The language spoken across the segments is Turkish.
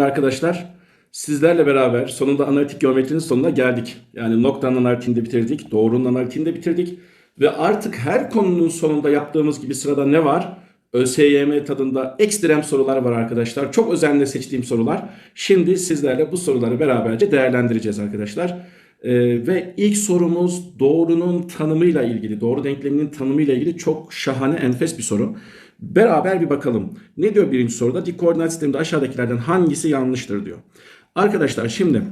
Arkadaşlar sizlerle beraber sonunda analitik geometrinin sonuna geldik. Yani noktanın analitiğini de bitirdik, doğrunun analitiğini de bitirdik. Ve artık her konunun sonunda yaptığımız gibi sırada ne var? ÖSYM tadında ekstrem sorular var arkadaşlar. Çok özenle seçtiğim sorular. Şimdi sizlerle bu soruları beraberce değerlendireceğiz arkadaşlar. Ee, ve ilk sorumuz doğrunun tanımıyla ilgili, doğru denkleminin tanımıyla ilgili çok şahane, enfes bir soru. Beraber bir bakalım. Ne diyor birinci soruda? Dik koordinat sisteminde aşağıdakilerden hangisi yanlıştır diyor. Arkadaşlar şimdi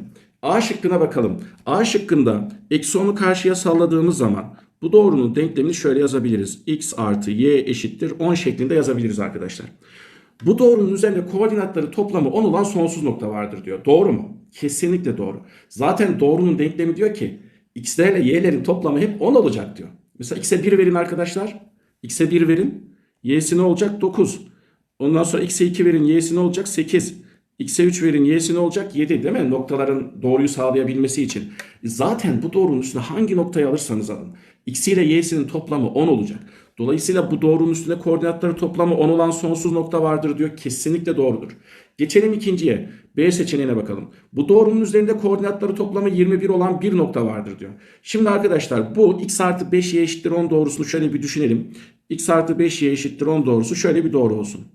A şıkkına bakalım. A şıkkında eksi 10'u karşıya salladığımız zaman bu doğrunun denklemini şöyle yazabiliriz. x artı y eşittir 10 şeklinde yazabiliriz arkadaşlar. Bu doğrunun üzerinde koordinatları toplamı 10 olan sonsuz nokta vardır diyor. Doğru mu? Kesinlikle doğru. Zaten doğrunun denklemi diyor ki x'ler ile y'lerin toplamı hep 10 olacak diyor. Mesela x'e 1 verin arkadaşlar. x'e 1 verin. Y'si ne olacak? 9. Ondan sonra x'e 2 verin. y'si ne olacak? 8. x'e 3 verin. y'si ne olacak? 7 değil mi? Noktaların doğruyu sağlayabilmesi için. Zaten bu doğrunun üstüne hangi noktayı alırsanız alın. x ile y'sinin toplamı 10 olacak. Dolayısıyla bu doğrunun üstünde koordinatları toplamı 10 olan sonsuz nokta vardır diyor. Kesinlikle doğrudur. Geçelim ikinciye. B seçeneğine bakalım. Bu doğrunun üzerinde koordinatları toplamı 21 olan bir nokta vardır diyor. Şimdi arkadaşlar bu x artı 5y eşittir 10 doğrusunu şöyle bir düşünelim. x artı 5y eşittir 10 doğrusu şöyle bir doğru olsun.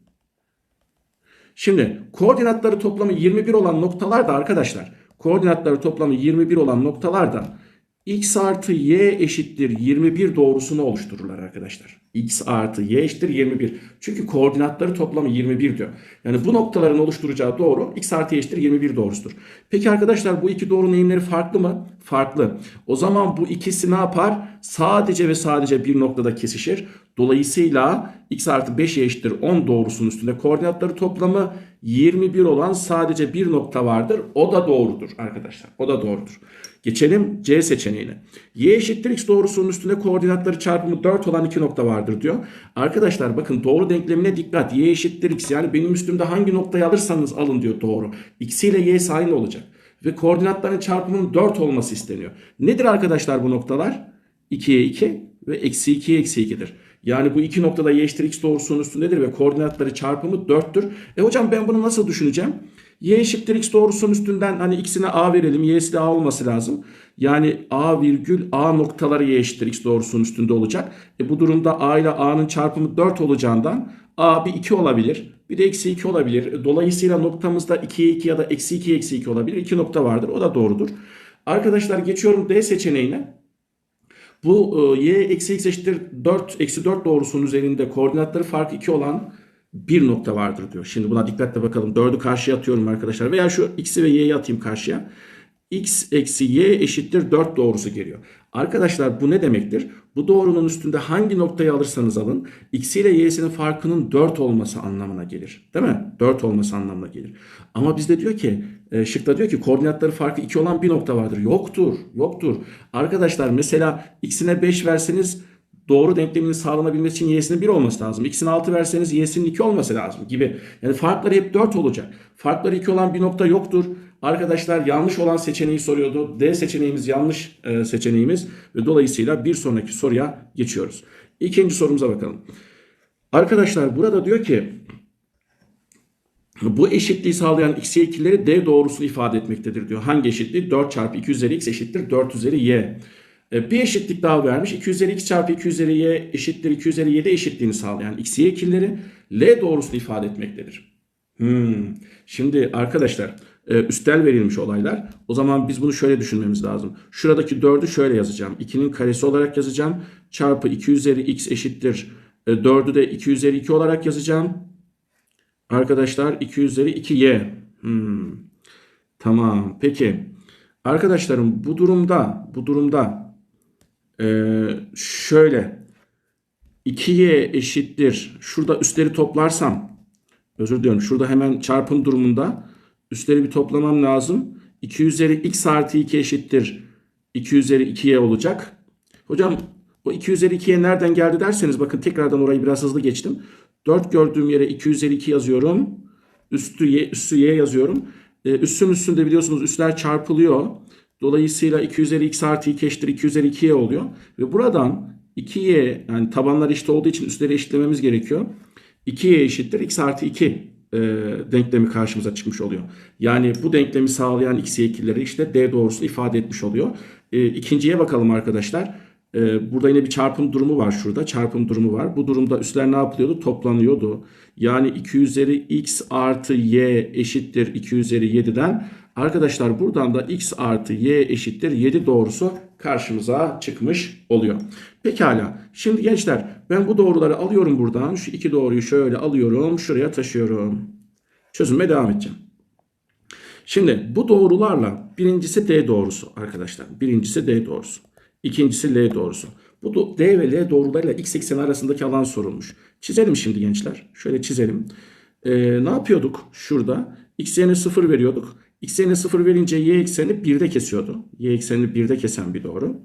Şimdi koordinatları toplamı 21 olan noktalar da arkadaşlar koordinatları toplamı 21 olan noktalar da x artı y eşittir 21 doğrusunu oluştururlar arkadaşlar. X artı y eşittir 21. Çünkü koordinatları toplamı 21 diyor. Yani bu noktaların oluşturacağı doğru x artı y eşittir 21 doğrusudur. Peki arkadaşlar bu iki doğrunun eğimleri farklı mı? Farklı. O zaman bu ikisi ne yapar? Sadece ve sadece bir noktada kesişir. Dolayısıyla x artı 5 y eşittir 10 doğrusunun üstünde koordinatları toplamı 21 olan sadece bir nokta vardır. O da doğrudur arkadaşlar. O da doğrudur. Geçelim C seçeneğine. Y eşittir x doğrusunun üstünde koordinatları çarpımı 4 olan iki nokta vardır diyor. Arkadaşlar bakın doğru denklemine dikkat. Y eşittir x yani benim üstümde hangi noktayı alırsanız alın diyor doğru. X ile y aynı olacak. Ve koordinatların çarpımının 4 olması isteniyor. Nedir arkadaşlar bu noktalar? 2'ye 2 ve eksi 2'ye eksi 2'dir. Yani bu iki noktada y eşittir x doğrusunun üstündedir ve koordinatları çarpımı 4'tür. E hocam ben bunu nasıl düşüneceğim? Y eşittir x doğrusunun üstünden hani x'ine a verelim. y'si de a olması lazım. Yani a virgül a noktaları y eşittir x doğrusunun üstünde olacak. E bu durumda a ile a'nın çarpımı 4 olacağından a bir 2 olabilir. Bir de eksi 2 olabilir. E, Dolayısıyla noktamızda 2'ye 2 ya da eksi 2'ye eksi 2 olabilir. 2 nokta vardır. O da doğrudur. Arkadaşlar geçiyorum D seçeneğine. Bu e, y eksi x eşittir 4 eksi 4 doğrusunun üzerinde koordinatları farkı 2 olan bir nokta vardır diyor. Şimdi buna dikkatle bakalım. 4'ü karşıya atıyorum arkadaşlar. Veya şu x'i ve y'yi atayım karşıya. x eksi y eşittir 4 doğrusu geliyor. Arkadaşlar bu ne demektir? Bu doğrunun üstünde hangi noktayı alırsanız alın x ile y'sinin farkının 4 olması anlamına gelir. Değil mi? 4 olması anlamına gelir. Ama bizde diyor ki e, şıkta diyor ki koordinatları farkı 2 olan bir nokta vardır. Yoktur. Yoktur. Arkadaşlar mesela x'ine 5 verseniz doğru denkleminin sağlanabilmesi için y'sinin 1 olması lazım. X'ine 6 verseniz y'sinin 2 olması lazım gibi. Yani farkları hep 4 olacak. Farkları 2 olan bir nokta yoktur. Arkadaşlar yanlış olan seçeneği soruyordu. D seçeneğimiz yanlış e, seçeneğimiz ve dolayısıyla bir sonraki soruya geçiyoruz. İkinci sorumuza bakalım. Arkadaşlar burada diyor ki bu eşitliği sağlayan x y d doğrusunu ifade etmektedir diyor. Hangi eşitliği? 4 çarpı 2 üzeri x eşittir 4 üzeri y. E, Bir eşitlik daha vermiş. 2 üzeri x çarpı 2 üzeri y eşittir 2 üzeri 7 eşitliğini sağlayan x y ikileri L doğrusunu ifade etmektedir. Hmm. Şimdi arkadaşlar e, üstel verilmiş olaylar. O zaman biz bunu şöyle düşünmemiz lazım. Şuradaki 4'ü şöyle yazacağım. 2'nin karesi olarak yazacağım. Çarpı 2 üzeri x eşittir. 4'ü de 2 üzeri 2 olarak yazacağım. Arkadaşlar 2 üzeri 2y. Hmm. Tamam. Peki. Arkadaşlarım bu durumda bu durumda ee, şöyle 2y eşittir. Şurada üstleri toplarsam özür diliyorum. Şurada hemen çarpım durumunda üstleri bir toplamam lazım. 2 üzeri x artı 2 eşittir. 2 üzeri 2y olacak. Hocam o 2 üzeri 2'ye nereden geldi derseniz bakın tekrardan orayı biraz hızlı geçtim. 4 gördüğüm yere 2 üzeri 2 yazıyorum. Üstü y, üstü y yazıyorum. Ee, üstün üstünde biliyorsunuz üstler çarpılıyor. Dolayısıyla 2 üzeri x artı 2 eşittir 2 üzeri 2y oluyor. Ve buradan 2y yani tabanlar eşit olduğu için üstleri eşitlememiz gerekiyor. 2y eşittir x artı 2 e, denklemi karşımıza çıkmış oluyor. Yani bu denklemi sağlayan x ikilileri işte d doğrusunu ifade etmiş oluyor. E, ikinciye bakalım arkadaşlar. E, burada yine bir çarpım durumu var şurada. Çarpım durumu var. Bu durumda üstler ne yapılıyordu? Toplanıyordu. Yani 2 üzeri x artı y eşittir 2 üzeri 7'den. Arkadaşlar buradan da x artı y eşittir 7 doğrusu karşımıza çıkmış oluyor. Pekala. Şimdi gençler ben bu doğruları alıyorum buradan. Şu iki doğruyu şöyle alıyorum. Şuraya taşıyorum. Çözüme devam edeceğim. Şimdi bu doğrularla birincisi D doğrusu arkadaşlar. Birincisi D doğrusu. İkincisi L doğrusu. Bu D ve L doğrularıyla x ekseni arasındaki alan sorulmuş. Çizelim şimdi gençler. Şöyle çizelim. Ee, ne yapıyorduk şurada? X yerine 0 veriyorduk. X yerine 0 verince y ekseni 1'de kesiyordu. Y eksenini 1'de kesen bir doğru.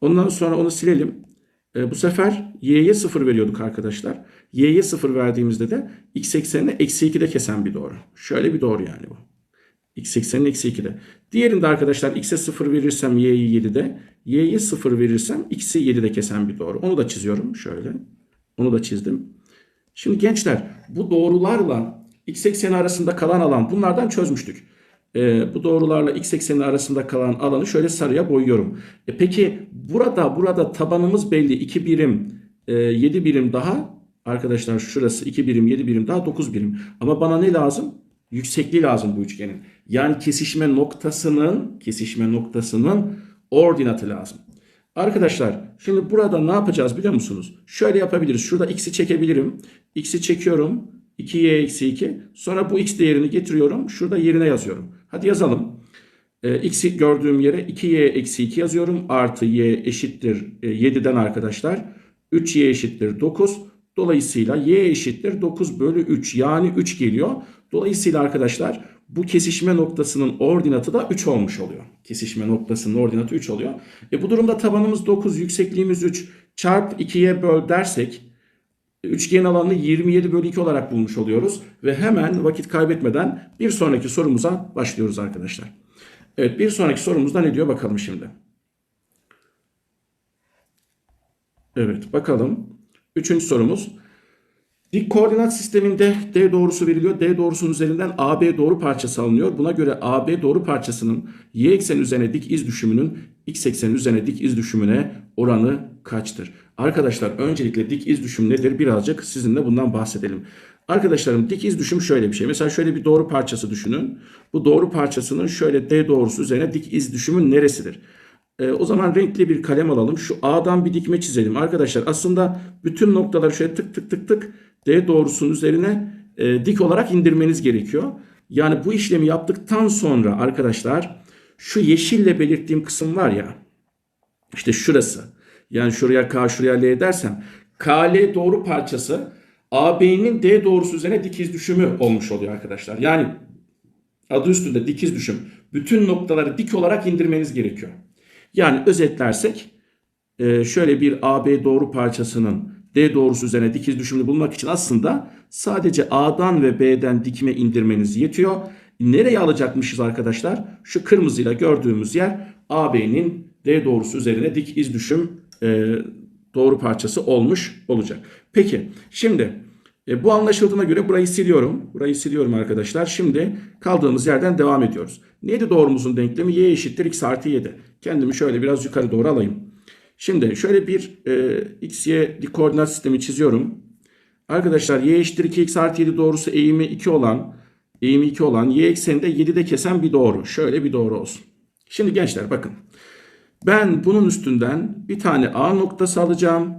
Ondan sonra onu silelim. Ee, bu sefer y'ye 0 veriyorduk arkadaşlar. Y'ye 0 verdiğimizde de x eksenini eksi 2'de kesen bir doğru. Şöyle bir doğru yani bu. X ekseninin eksi 2'de. Diğerinde arkadaşlar x'e 0 verirsem y'yi 7'de. Y'ye 0 verirsem x'i 7'de kesen bir doğru. Onu da çiziyorum şöyle. Onu da çizdim. Şimdi gençler bu doğrularla x ekseni arasında kalan alan bunlardan çözmüştük. Ee, bu doğrularla x ekseni arasında kalan alanı şöyle sarıya boyuyorum. E peki burada burada tabanımız belli 2 birim e, 7 birim daha arkadaşlar şurası 2 birim 7 birim daha 9 birim. Ama bana ne lazım? Yüksekliği lazım bu üçgenin. Yani kesişme noktasının kesişme noktasının ordinatı lazım. Arkadaşlar şimdi burada ne yapacağız biliyor musunuz? Şöyle yapabiliriz. Şurada x'i çekebilirim. X'i çekiyorum. 2y eksi 2. Sonra bu x değerini getiriyorum. Şurada yerine yazıyorum. Hadi yazalım. E, x'i gördüğüm yere 2y eksi 2 yazıyorum. Artı y eşittir e, 7'den arkadaşlar. 3y eşittir 9. Dolayısıyla y eşittir 9 bölü 3 yani 3 geliyor. Dolayısıyla arkadaşlar bu kesişme noktasının ordinatı da 3 olmuş oluyor. Kesişme noktasının ordinatı 3 oluyor. E bu durumda tabanımız 9, yüksekliğimiz 3 çarp 2'ye böl dersek üçgen alanını 27 bölü 2 olarak bulmuş oluyoruz. Ve hemen vakit kaybetmeden bir sonraki sorumuza başlıyoruz arkadaşlar. Evet bir sonraki sorumuzda ne diyor bakalım şimdi. Evet bakalım. Üçüncü sorumuz. Dik koordinat sisteminde D doğrusu veriliyor. D doğrusunun üzerinden AB doğru parçası alınıyor. Buna göre AB doğru parçasının y ekseni üzerine dik iz düşümünün x ekseni üzerine dik iz düşümüne oranı kaçtır? Arkadaşlar öncelikle dik iz düşüm nedir? Birazcık sizinle bundan bahsedelim. Arkadaşlarım dik iz düşüm şöyle bir şey. Mesela şöyle bir doğru parçası düşünün. Bu doğru parçasının şöyle D doğrusu üzerine dik iz düşümü neresidir? E, o zaman renkli bir kalem alalım. Şu A'dan bir dikme çizelim. Arkadaşlar aslında bütün noktaları şöyle tık tık tık tık D doğrusunun üzerine e, dik olarak indirmeniz gerekiyor. Yani bu işlemi yaptıktan sonra arkadaşlar şu yeşille belirttiğim kısım var ya işte şurası. Yani şuraya K şuraya L dersem KL doğru parçası AB'nin D doğrusu üzerine dikiz düşümü olmuş oluyor arkadaşlar. Yani adı üstünde dikiz düşüm. Bütün noktaları dik olarak indirmeniz gerekiyor. Yani özetlersek e, şöyle bir AB doğru parçasının D doğrusu üzerine dikiz düşümünü bulmak için aslında sadece A'dan ve B'den dikme indirmeniz yetiyor. Nereye alacakmışız arkadaşlar? Şu kırmızıyla gördüğümüz yer AB'nin D doğrusu üzerine dik iz düşüm e, doğru parçası olmuş olacak. Peki şimdi e, bu anlaşıldığına göre burayı siliyorum. Burayı siliyorum arkadaşlar. Şimdi kaldığımız yerden devam ediyoruz. Neydi doğrumuzun denklemi? Y eşittir x artı 7. Kendimi şöyle biraz yukarı doğru alayım. Şimdi şöyle bir e, x, y koordinat sistemi çiziyorum. Arkadaşlar y eşittir 2x artı 7 doğrusu eğimi 2 olan eğimi 2 olan y ekseninde 7'de kesen bir doğru. Şöyle bir doğru olsun. Şimdi gençler bakın. Ben bunun üstünden bir tane A noktası alacağım.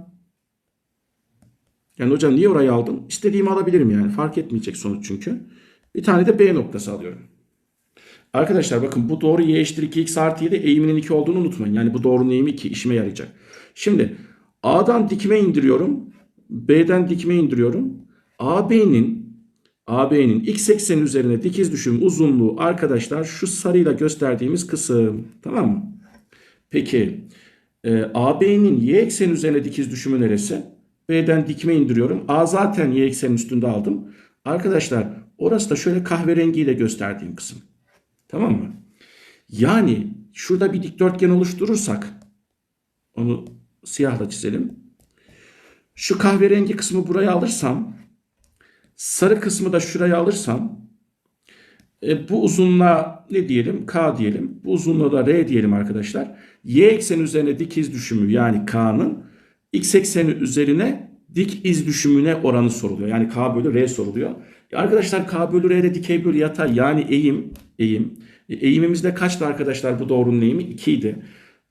Yani hocam niye orayı aldın? İstediğimi alabilirim yani. Fark etmeyecek sonuç çünkü. Bir tane de B noktası alıyorum. Arkadaşlar bakın bu doğru y eşittir 2x artı 7 eğiminin 2 olduğunu unutmayın. Yani bu doğrunun eğimi 2 işime yarayacak. Şimdi A'dan dikme indiriyorum. B'den dikme indiriyorum. AB'nin AB'nin x ekseni üzerine dikiz düşüm uzunluğu arkadaşlar şu sarıyla gösterdiğimiz kısım. Tamam mı? Peki e, AB'nin y ekseni üzerine dikiz düşümü neresi? B'den dikme indiriyorum. A zaten y eksenin üstünde aldım. Arkadaşlar orası da şöyle kahverengiyle gösterdiğim kısım. Tamam mı? Yani şurada bir dikdörtgen oluşturursak onu siyahla çizelim. Şu kahverengi kısmı buraya alırsam Sarı kısmı da şuraya alırsam e, bu uzunluğa ne diyelim? K diyelim. Bu uzunluğa da R diyelim arkadaşlar. Y ekseni üzerine dik iz düşümü yani K'nın X ekseni üzerine dik iz düşümüne oranı soruluyor. Yani K bölü R soruluyor. E, arkadaşlar K bölü R'de dikey bölü yatay yani eğim. Eğim. E, eğimimizde kaçtı arkadaşlar bu doğrunun eğimi? 2 idi.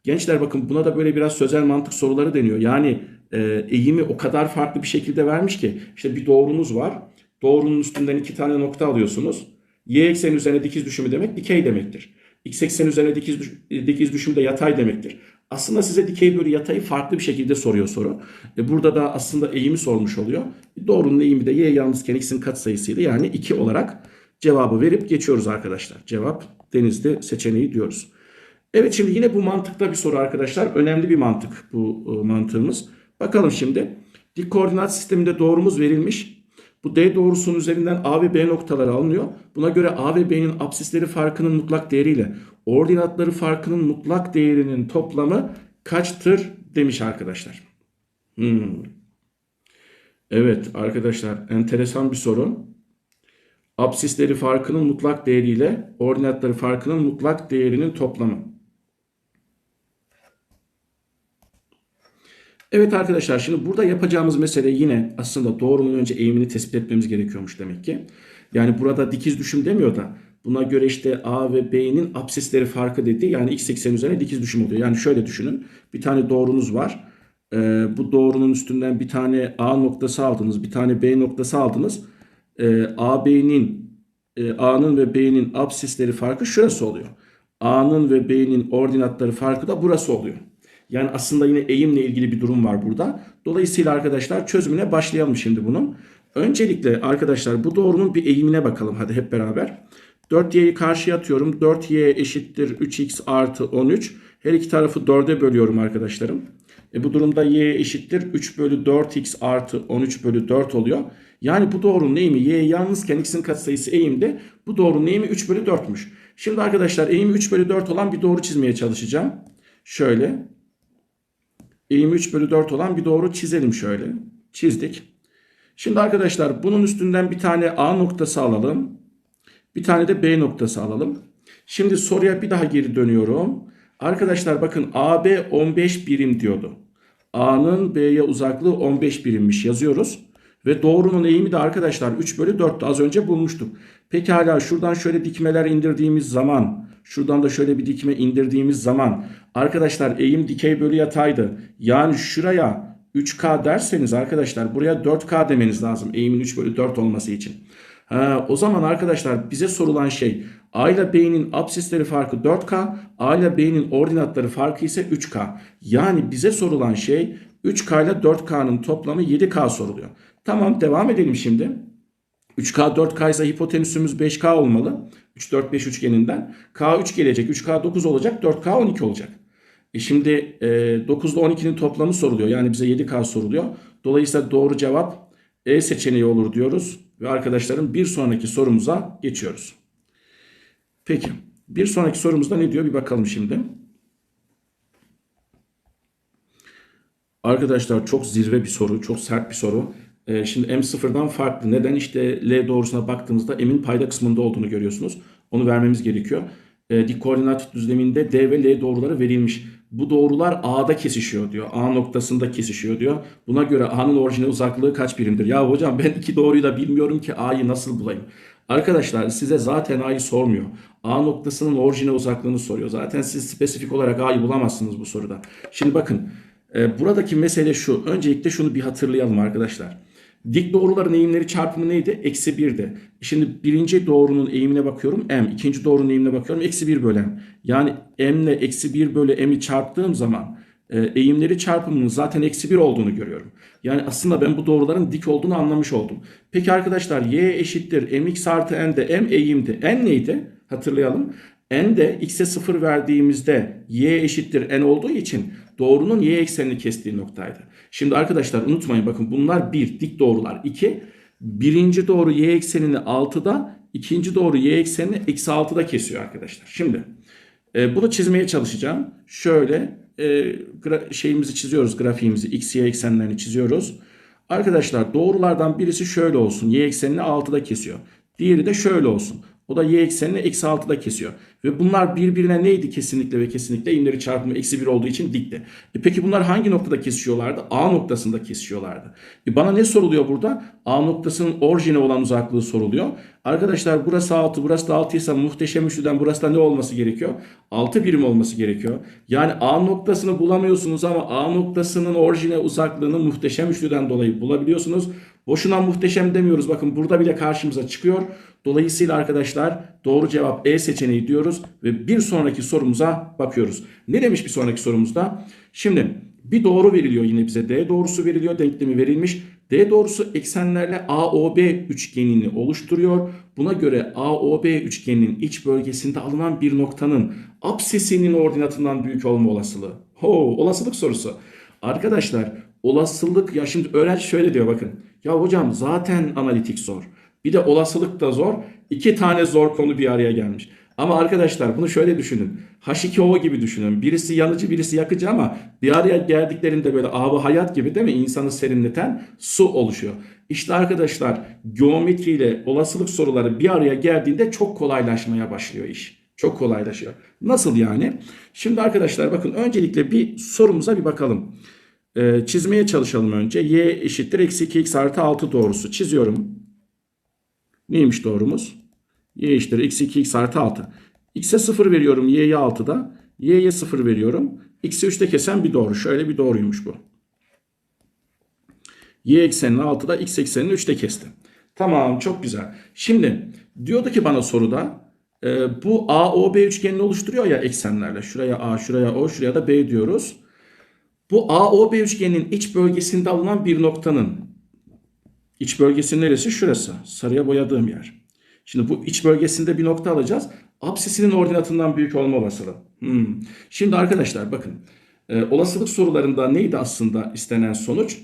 Gençler bakın buna da böyle biraz sözel mantık soruları deniyor. Yani e, eğimi o kadar farklı bir şekilde vermiş ki işte bir doğrunuz var. Doğrunun üstünden iki tane nokta alıyorsunuz. Y ekseni üzerine dikiz düşümü demek dikey demektir. X ekseni üzerine dikiz, düş- dikiz düşümü de yatay demektir. Aslında size dikey bölü yatayı farklı bir şekilde soruyor soru. E, burada da aslında eğimi sormuş oluyor. Doğrunun eğimi de y yalnızken x'in katsayısıydı. Yani 2 olarak cevabı verip geçiyoruz arkadaşlar. Cevap denizli seçeneği diyoruz. Evet şimdi yine bu mantıkta bir soru arkadaşlar. Önemli bir mantık bu e, mantığımız. Bakalım şimdi. Dik koordinat sisteminde doğrumuz verilmiş. Bu D doğrusunun üzerinden A ve B noktaları alınıyor. Buna göre A ve B'nin apsisleri farkının mutlak değeriyle ordinatları farkının mutlak değerinin toplamı kaçtır demiş arkadaşlar. Hmm. Evet arkadaşlar enteresan bir soru. Apsisleri farkının mutlak değeriyle ordinatları farkının mutlak değerinin toplamı. Evet arkadaşlar şimdi burada yapacağımız mesele yine aslında doğrunun önce eğimini tespit etmemiz gerekiyormuş demek ki. Yani burada dikiz düşüm demiyor da buna göre işte A ve B'nin apsisleri farkı dedi. Yani x eksen üzerine dikiz düşüm oluyor. Yani şöyle düşünün. Bir tane doğrunuz var. Ee, bu doğrunun üstünden bir tane A noktası aldınız. Bir tane B noktası aldınız. Ee, A, B'nin e, A'nın ve B'nin apsisleri farkı şurası oluyor. A'nın ve B'nin ordinatları farkı da burası oluyor. Yani aslında yine eğimle ilgili bir durum var burada. Dolayısıyla arkadaşlar çözümüne başlayalım şimdi bunun. Öncelikle arkadaşlar bu doğrunun bir eğimine bakalım hadi hep beraber. 4y'yi karşıya atıyorum. 4y eşittir 3x artı 13. Her iki tarafı 4'e bölüyorum arkadaşlarım. E bu durumda y eşittir 3 bölü 4x artı 13 bölü 4 oluyor. Yani bu doğrunun eğimi y yalnızken x'in katsayısı eğimde. Bu doğrunun eğimi 3 bölü 4'müş. Şimdi arkadaşlar eğimi 3 bölü 4 olan bir doğru çizmeye çalışacağım. Şöyle. Eğimi 3 bölü 4 olan bir doğru çizelim şöyle. Çizdik. Şimdi arkadaşlar bunun üstünden bir tane A noktası alalım. Bir tane de B noktası alalım. Şimdi soruya bir daha geri dönüyorum. Arkadaşlar bakın AB 15 birim diyordu. A'nın B'ye uzaklığı 15 birimmiş yazıyoruz. Ve doğrunun eğimi de arkadaşlar 3 bölü 4'tü az önce bulmuştuk. Pekala şuradan şöyle dikmeler indirdiğimiz zaman şuradan da şöyle bir dikme indirdiğimiz zaman arkadaşlar eğim dikey bölü yataydı. Yani şuraya 3K derseniz arkadaşlar buraya 4K demeniz lazım eğimin 3 bölü 4 olması için. Ha, o zaman arkadaşlar bize sorulan şey A ile B'nin apsisleri farkı 4K, A ile B'nin ordinatları farkı ise 3K. Yani bize sorulan şey 3K ile 4K'nın toplamı 7K soruluyor. Tamam devam edelim şimdi. 3K 4K ise hipotenüsümüz 5K olmalı. 3 4 5 üçgeninden. K 3 gelecek. 3K 9 olacak. 4K 12 olacak. E şimdi e, 9 ile 12'nin toplamı soruluyor. Yani bize 7K soruluyor. Dolayısıyla doğru cevap E seçeneği olur diyoruz. Ve arkadaşlarım bir sonraki sorumuza geçiyoruz. Peki. Bir sonraki sorumuzda ne diyor bir bakalım şimdi. Arkadaşlar çok zirve bir soru, çok sert bir soru. Ee, şimdi M sıfırdan farklı. Neden? İşte L doğrusuna baktığınızda M'in payda kısmında olduğunu görüyorsunuz. Onu vermemiz gerekiyor. Ee, dik koordinat düzleminde D ve L doğruları verilmiş. Bu doğrular A'da kesişiyor diyor. A noktasında kesişiyor diyor. Buna göre A'nın orijinal uzaklığı kaç birimdir? Ya hocam ben iki doğruyu da bilmiyorum ki A'yı nasıl bulayım? Arkadaşlar size zaten A'yı sormuyor. A noktasının orijinal uzaklığını soruyor. Zaten siz spesifik olarak A'yı bulamazsınız bu soruda. Şimdi bakın e, buradaki mesele şu. Öncelikle şunu bir hatırlayalım arkadaşlar. Dik doğruların eğimleri çarpımı neydi? Eksi 1'di. Şimdi birinci doğrunun eğimine bakıyorum m. ikinci doğrunun eğimine bakıyorum eksi 1 bölü m. Yani m ile eksi 1 bölü m'i çarptığım zaman e, eğimleri çarpımının zaten eksi 1 olduğunu görüyorum. Yani aslında ben bu doğruların dik olduğunu anlamış oldum. Peki arkadaşlar y eşittir mx artı n de m eğimdi. n neydi? Hatırlayalım. n de x'e 0 verdiğimizde y eşittir n olduğu için doğrunun y eksenini kestiği noktaydı. Şimdi arkadaşlar unutmayın bakın bunlar bir dik doğrular. 2 birinci doğru y eksenini 6'da ikinci doğru y eksenini eksi 6'da kesiyor arkadaşlar. Şimdi e, bunu çizmeye çalışacağım. Şöyle e, şeyimizi çiziyoruz grafiğimizi x y eksenlerini çiziyoruz. Arkadaşlar doğrulardan birisi şöyle olsun. Y eksenini 6'da kesiyor. Diğeri de şöyle olsun. O da y eksenini eksi 6'da kesiyor. Ve bunlar birbirine neydi kesinlikle ve kesinlikle inleri çarpımı eksi 1 olduğu için dikti. E peki bunlar hangi noktada kesişiyorlardı? A noktasında kesişiyorlardı. E bana ne soruluyor burada? A noktasının orijine olan uzaklığı soruluyor. Arkadaşlar burası 6, burası da 6 ise muhteşem üçlüden burası da ne olması gerekiyor? 6 birim olması gerekiyor. Yani A noktasını bulamıyorsunuz ama A noktasının orijine uzaklığını muhteşem üçlüden dolayı bulabiliyorsunuz. Boşuna muhteşem demiyoruz. Bakın burada bile karşımıza çıkıyor. Dolayısıyla arkadaşlar doğru cevap E seçeneği diyoruz ve bir sonraki sorumuza bakıyoruz. Ne demiş bir sonraki sorumuzda? Şimdi bir doğru veriliyor yine bize. D doğrusu veriliyor. Denklemi verilmiş. D doğrusu eksenlerle AOB üçgenini oluşturuyor. Buna göre AOB üçgeninin iç bölgesinde alınan bir noktanın apsisinin ordinatından büyük olma olasılığı. Ho, olasılık sorusu. Arkadaşlar olasılık ya şimdi öğrenci şöyle diyor bakın. Ya hocam zaten analitik zor. Bir de olasılık da zor. İki tane zor konu bir araya gelmiş. Ama arkadaşlar bunu şöyle düşünün. H2O gibi düşünün. Birisi yanıcı birisi yakıcı ama bir araya geldiklerinde böyle avı hayat gibi değil mi? İnsanı serinleten su oluşuyor. İşte arkadaşlar geometriyle olasılık soruları bir araya geldiğinde çok kolaylaşmaya başlıyor iş. Çok kolaylaşıyor. Nasıl yani? Şimdi arkadaşlar bakın öncelikle bir sorumuza bir bakalım. Ee, çizmeye çalışalım önce. Y eşittir eksi 2x artı 6 doğrusu. Çiziyorum. Neymiş doğrumuz? Y eşittir eksi 2x artı 6. X'e 0 veriyorum y'ye 6'da. Y'ye 0 veriyorum. X'i 3'te kesen bir doğru. Şöyle bir doğruymuş bu. Y eksenini 6'da x eksenini 3'te kesti. Tamam çok güzel. Şimdi diyordu ki bana soruda e, bu AOB üçgenini oluşturuyor ya eksenlerle. Şuraya A, şuraya O, şuraya da B diyoruz. Bu AOB üçgeninin iç bölgesinde alınan bir noktanın iç bölgesi neresi? Şurası. Sarıya boyadığım yer. Şimdi bu iç bölgesinde bir nokta alacağız. Apsisinin ordinatından büyük olma olasılığı. Hmm. Şimdi arkadaşlar bakın. E, olasılık sorularında neydi aslında istenen sonuç?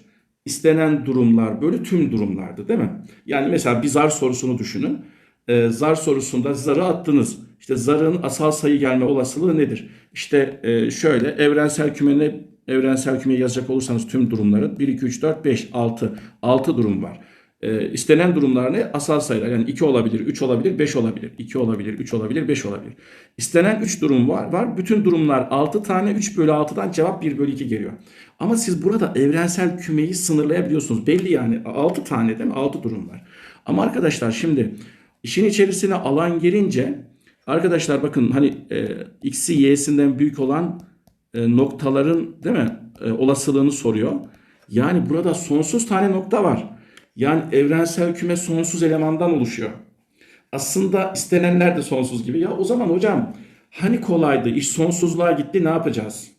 İstenen durumlar böyle tüm durumlardı değil mi? Yani mesela bir zar sorusunu düşünün. E, zar sorusunda zarı attınız. İşte zarın asal sayı gelme olasılığı nedir? İşte e, şöyle evrensel kümene evrensel kümeye yazacak olursanız tüm durumların 1, 2, 3, 4, 5, 6, 6 durum var. E, istenen durumlar ne? Asal sayılar. Yani 2 olabilir, 3 olabilir, 5 olabilir. 2 olabilir, 3 olabilir, 5 olabilir. İstenen 3 durum var. var. Bütün durumlar 6 tane 3 bölü 6'dan cevap 1 bölü 2 geliyor. Ama siz burada evrensel kümeyi sınırlayabiliyorsunuz. Belli yani 6 tane değil mi? 6 durum var. Ama arkadaşlar şimdi işin içerisine alan girince arkadaşlar bakın hani e, x'i y'sinden büyük olan e, noktaların değil mi e, olasılığını soruyor. Yani burada sonsuz tane nokta var. Yani evrensel küme sonsuz elemandan oluşuyor. Aslında istenenler de sonsuz gibi. Ya o zaman hocam hani kolaydı iş sonsuzluğa gitti ne yapacağız?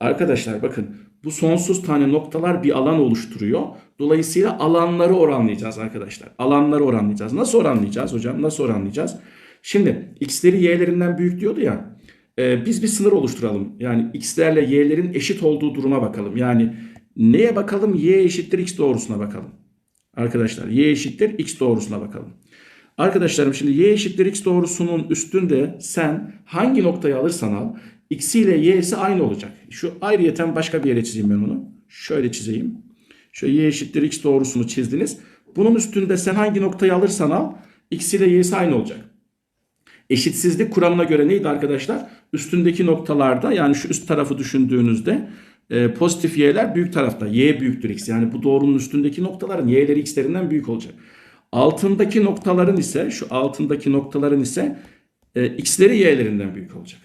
Arkadaşlar bakın bu sonsuz tane noktalar bir alan oluşturuyor. Dolayısıyla alanları oranlayacağız arkadaşlar. Alanları oranlayacağız. Nasıl oranlayacağız hocam? Nasıl oranlayacağız? Şimdi x'leri y'lerinden büyük diyordu ya. E, biz bir sınır oluşturalım. Yani x'lerle y'lerin eşit olduğu duruma bakalım. Yani neye bakalım? y eşittir x doğrusuna bakalım. Arkadaşlar y eşittir x doğrusuna bakalım. Arkadaşlarım şimdi y eşittir x doğrusunun üstünde sen hangi noktayı alırsan al x ile y'si aynı olacak. Şu ayrıyeten başka bir yere çizeyim ben onu. Şöyle çizeyim. Şöyle y eşittir x doğrusunu çizdiniz. Bunun üstünde sen hangi noktayı alırsan al x ile y'si aynı olacak. Eşitsizlik kuramına göre neydi arkadaşlar? Üstündeki noktalarda yani şu üst tarafı düşündüğünüzde e, pozitif y'ler büyük tarafta. Y büyüktür x. Yani bu doğrunun üstündeki noktaların y'leri x'lerinden büyük olacak. Altındaki noktaların ise şu altındaki noktaların ise e, x'leri y'lerinden büyük olacak.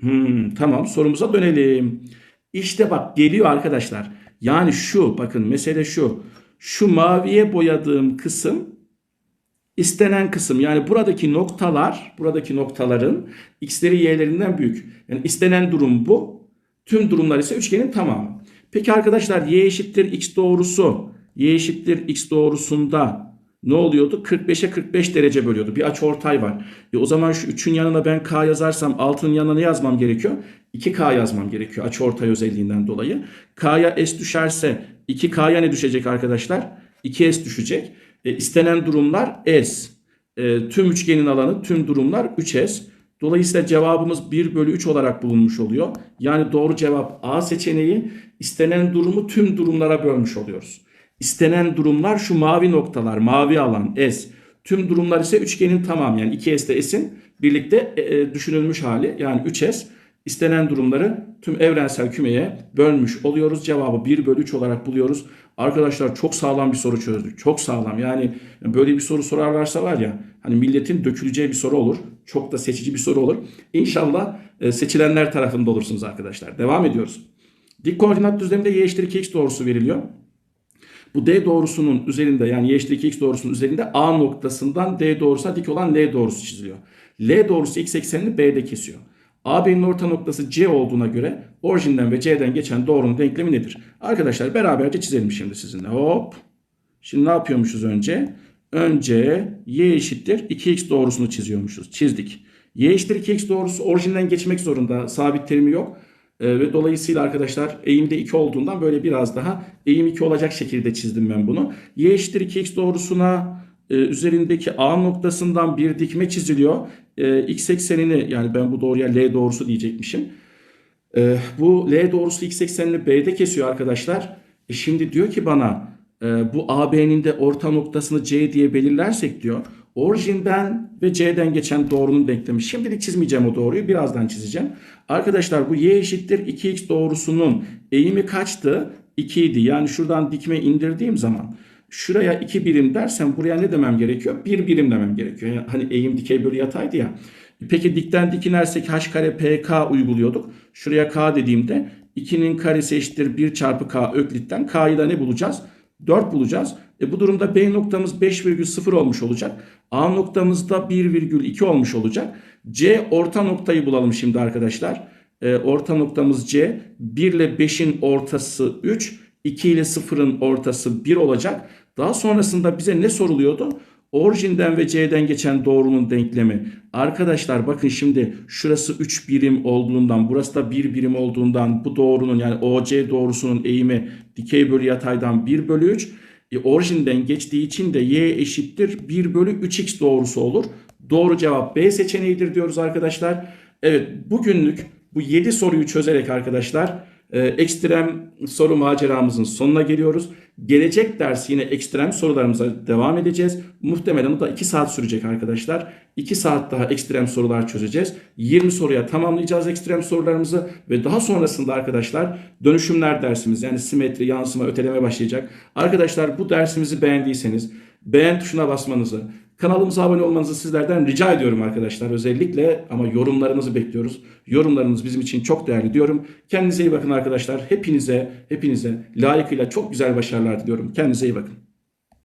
Hmm, tamam sorumuza dönelim. İşte bak geliyor arkadaşlar. Yani şu bakın mesele şu. Şu maviye boyadığım kısım istenen kısım. Yani buradaki noktalar, buradaki noktaların x'leri y'lerinden büyük. Yani istenen durum bu. Tüm durumlar ise üçgenin tamamı. Peki arkadaşlar y eşittir x doğrusu. Y eşittir x doğrusunda ne oluyordu? 45'e 45 derece bölüyordu. Bir açıortay var. E o zaman şu 3'ün yanına ben k yazarsam 6'nın yanına ne yazmam gerekiyor? 2k yazmam gerekiyor açıortay özelliğinden dolayı. K'ya s düşerse 2k'ya ne düşecek arkadaşlar? 2s düşecek. E, istenen durumlar s. E, tüm üçgenin alanı tüm durumlar 3s. Dolayısıyla cevabımız 1 bölü 3 olarak bulunmuş oluyor. Yani doğru cevap A seçeneği istenen durumu tüm durumlara bölmüş oluyoruz. İstenen durumlar şu mavi noktalar, mavi alan S. Tüm durumlar ise üçgenin tamamı yani 2S ile S'in birlikte e, e, düşünülmüş hali yani 3S. İstenen durumları tüm evrensel kümeye bölmüş oluyoruz. Cevabı 1 bölü 3 olarak buluyoruz. Arkadaşlar çok sağlam bir soru çözdük. Çok sağlam. Yani böyle bir soru sorarlarsa var ya hani milletin döküleceği bir soru olur. Çok da seçici bir soru olur. İnşallah e, seçilenler tarafında olursunuz arkadaşlar. Devam ediyoruz. Dik koordinat düzleminde y eşittir 2x doğrusu veriliyor. Bu D doğrusunun üzerinde yani y eşittir 2x doğrusunun üzerinde A noktasından D doğrusuna dik olan L doğrusu çiziliyor. L doğrusu x eksenini B'de kesiyor. AB'nin orta noktası C olduğuna göre orijinden ve C'den geçen doğrunun denklemi nedir? Arkadaşlar beraberce çizelim şimdi sizinle. Hop. Şimdi ne yapıyormuşuz önce? Önce y eşittir 2x doğrusunu çiziyormuşuz. Çizdik. Y eşittir 2x doğrusu orijinden geçmek zorunda. Sabit terimi yok. Ee, ve dolayısıyla arkadaşlar eğimde 2 olduğundan böyle biraz daha eğim 2 olacak şekilde çizdim ben bunu. Y eşittir 2x doğrusuna e, üzerindeki A noktasından bir dikme çiziliyor. E, x eksenini yani ben bu doğruya L doğrusu diyecekmişim. E, bu L doğrusu x eksenini B'de kesiyor arkadaşlar. Şimdi diyor ki bana bu AB'nin de orta noktasını C diye belirlersek diyor. Orijinden ve C'den geçen doğrunun denklemi. Şimdilik çizmeyeceğim o doğruyu. Birazdan çizeceğim. Arkadaşlar bu y eşittir 2x doğrusunun eğimi kaçtı? 2 idi. Yani şuradan dikme indirdiğim zaman şuraya 2 birim dersem buraya ne demem gerekiyor? 1 birim demem gerekiyor. Yani hani eğim dikey bölü yataydı ya. Peki dikten dikinersek h kare pk uyguluyorduk. Şuraya k dediğimde 2'nin karesi eşittir 1 çarpı k öklitten. K'yı da ne bulacağız? 4 bulacağız. E bu durumda B noktamız 5,0 olmuş olacak. A noktamız da 1,2 olmuş olacak. C orta noktayı bulalım şimdi arkadaşlar. E, orta noktamız C. 1 ile 5'in ortası 3. 2 ile 0'ın ortası 1 olacak. Daha sonrasında bize ne soruluyordu? Orijinden ve C'den geçen doğrunun denklemi. Arkadaşlar bakın şimdi şurası 3 birim olduğundan burası da 1 birim olduğundan bu doğrunun yani OC doğrusunun eğimi dikey bölü yataydan 1 bölü 3. E, orijinden geçtiği için de y eşittir 1 bölü 3x doğrusu olur. Doğru cevap B seçeneğidir diyoruz arkadaşlar. Evet bugünlük bu 7 soruyu çözerek arkadaşlar ekstrem soru maceramızın sonuna geliyoruz. Gelecek ders yine ekstrem sorularımıza devam edeceğiz. Muhtemelen o da 2 saat sürecek arkadaşlar. 2 saat daha ekstrem sorular çözeceğiz. 20 soruya tamamlayacağız ekstrem sorularımızı ve daha sonrasında arkadaşlar dönüşümler dersimiz yani simetri, yansıma, öteleme başlayacak. Arkadaşlar bu dersimizi beğendiyseniz beğen tuşuna basmanızı, Kanalımıza abone olmanızı sizlerden rica ediyorum arkadaşlar. Özellikle ama yorumlarınızı bekliyoruz. Yorumlarınız bizim için çok değerli diyorum. Kendinize iyi bakın arkadaşlar. Hepinize, hepinize layıkıyla çok güzel başarılar diliyorum. Kendinize iyi bakın.